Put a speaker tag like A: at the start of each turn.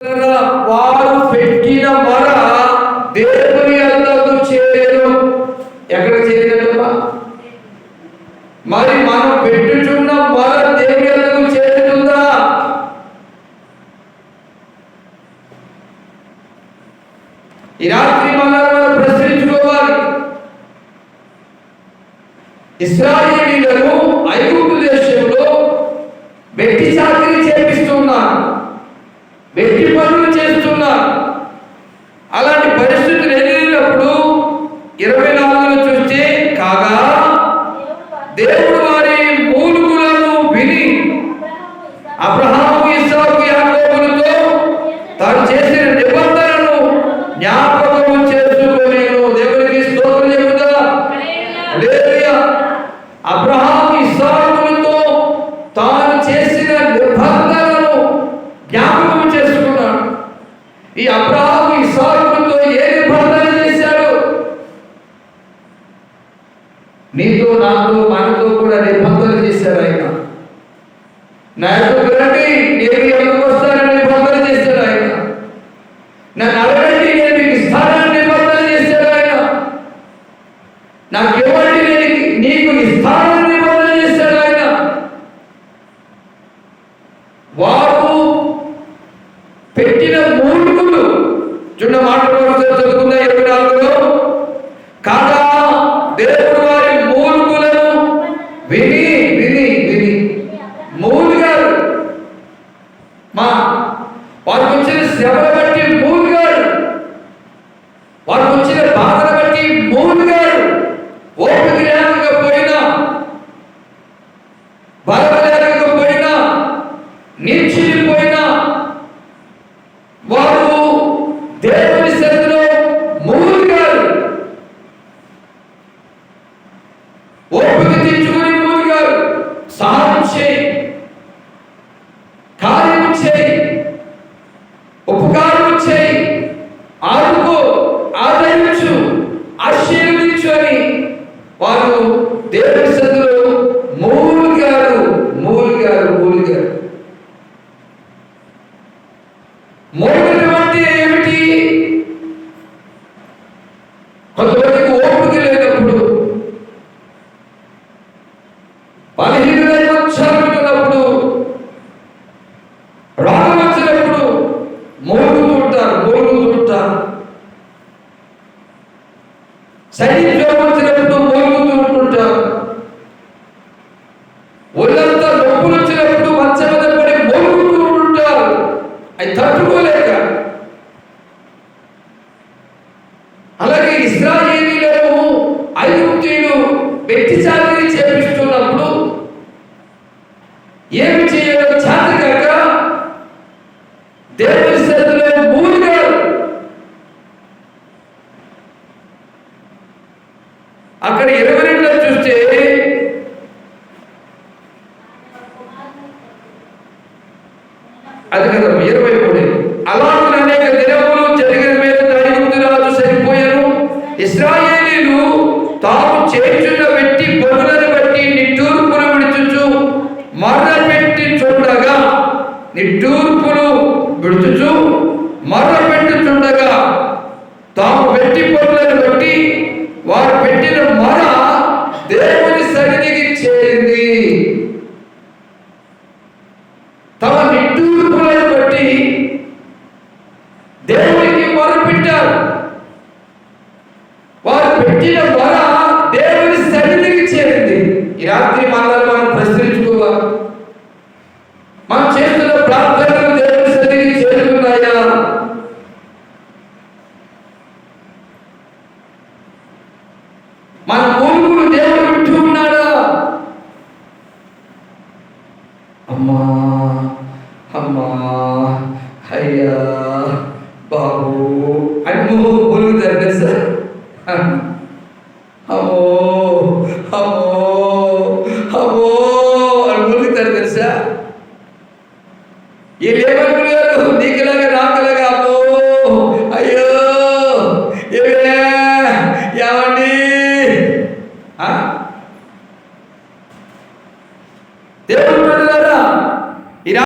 A: వారు పెట్టిన మర దేవుని అందరూ చేరు ఎక్కడ చేయలేదమ్మా మరి మనం పెట్టుచున్న మర దేవుని అందరూ చేరుతుందా ఈ రాత్రి మనం ప్రశ్నించుకోవాలి. ఇస్రాయేలీలను ఐగుప్తు దేశంలో వెట్టి చాకరీ దేవుడు నీతో నాతో మనతో కూడా నిబంధన చేశారు ఆయన. నా యొక్క వారికి వచ్చిన శ్రమను బట్టి మూలుగారు వారికి వచ్చిన బాధను బట్టి మూలుగారు ఓపిక లేకపోయినా బలం లేకపోయినా నిలిచిపోయినా వారు దేవుని సన్నిధిలో మూలుగారు. ఓపిక తెచ్చుకుని మూలుగారు. సహాయం చేయి. వారు దేవుని సన్నిధిలో మూలిగారు మూలిగారు మూలిగారు. మూలుగటం అంటే ఏమిటి? కొంతమందికి ఓపిక లేనప్పుడు బలహీనమైన ఉత్సాహపడినప్పుడు రోగం వచ్చినప్పుడు మూలుగుతుంటారు మూలుగుతుంటారు శరీర జ్వరం వ్యక్తి చాకరీ చేపిస్తున్నప్పుడు ఏమి చేయాలో చేతగాక దేవుని భూమి మూలిగారు అక్కడ ఇరవై రెండులో చూస్తే అది కదా ఇరవై మూడు. అలా అనేక దినములు జరిగిన మీద ఐగుప్తు రాజు సరిపోయాను. ఇస్రాయేలీలు తాము చేర్చున్న వెట్టి పనులను బట్టి నిట్టూర్పులు విడుచుచు మర్ర పెట్టి చూడగా నిట్టూర్పులు విడుచుచు మర్ర పెట్టుచుండగా తాము పెట్టి పొట్లను బట్టి వారు పెట్టిన మర దేవుని సన్నిధికి చేరింది. తమ నిట్టు బట్టి దేవునికి మొరపెట్టారు వారు పెట్టిన మొర దేవుని సన్నిధికి చేరింది ఈ రాత్రి మనల్ని మనం ప్రశ్నించుకోవాలి మనం చేస్తున్న ప్రార్థనలు దేవుని సన్నిధికి చేరుతున్నాయా మన మూలుగులు దేవుడు వింటూ ఉన్నాడా అమ్మా అమ్మా అయ్యా బాబు. అని మూలు మూలుగుతారు కదా సార్. అమ్మో అమ్మో అమ్మో అని మూలుగుతారు తెలుసా ఏ